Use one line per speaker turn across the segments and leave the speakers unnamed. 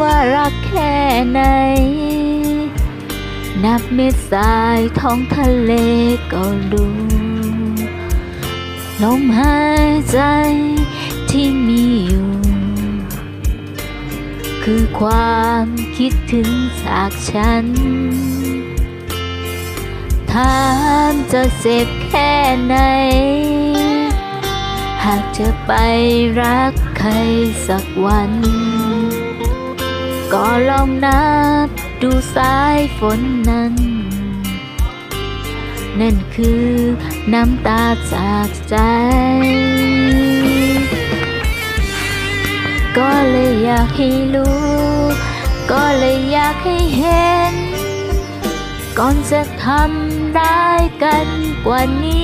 ว่ารักแค่ไหน นับเม็ดทรายท้องทะเลก็รู้ลมหายใจที่มีอยู่ คือความคิดถึงจากฉัน ถามจะเจ็บแค่ไหน หากจะไปรักใครสักวัน ก็ลองนับดูสายฝนนั้น นั่นคือน้ำตาจากใจ ก็เลยอยากให้รู้ ก็เลยอยากให้เห็น ก่อนจะทำได้กันกว่านี้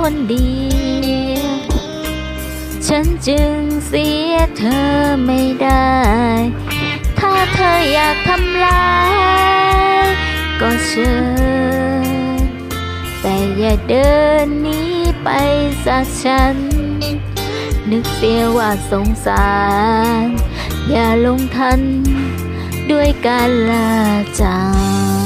คนเดียว ฉันจึงเสียเธอไม่ได้ ถ้าเธออยากทำลาย ก็เชิญ แต่อย่าเดินหนี้ไปจากฉัน นึกเสียว่าสงสาร อย่าลงทันด้วยการลาจาก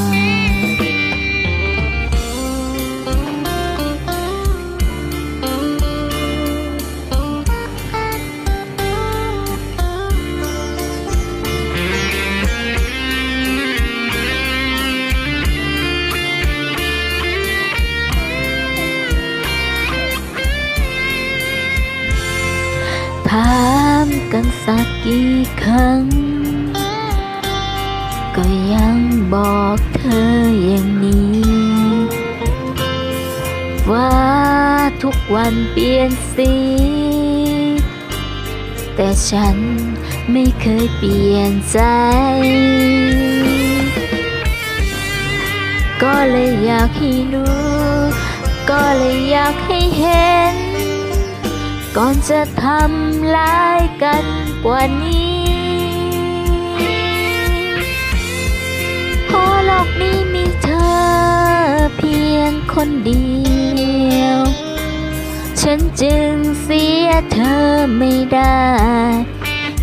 ามกันสักกี่ครั้ง ก็ยังบอกเธออย่างนี้ ว่าทุกวันเปลี่ยนสี แต่ฉันไม่เคยเปลี่ยนใจ ก็เลยอยากให้รู้ ก็เลยอยากให้เห็น ก่อนจะทำร้ายกันกว่านี้เพราะโลกนี้มีเธอเพียงคนเดียว ฉันจึงเสียเธอไม่ได้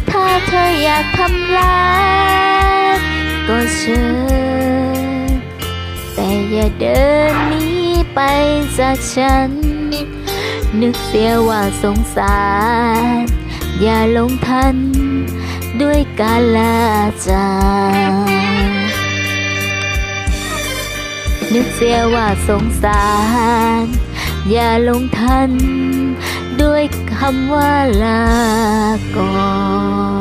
ถ้าเธออยากทำร้ายก็เชิญแต่อย่าเดินหนี้ไปจากฉัน นึกเสียว่าสงสาร อย่าลงทัน ด้วยการลาจานึกเสียว่าสงสาร อย่าลงทัน ด้วยคำว่าลาก่อน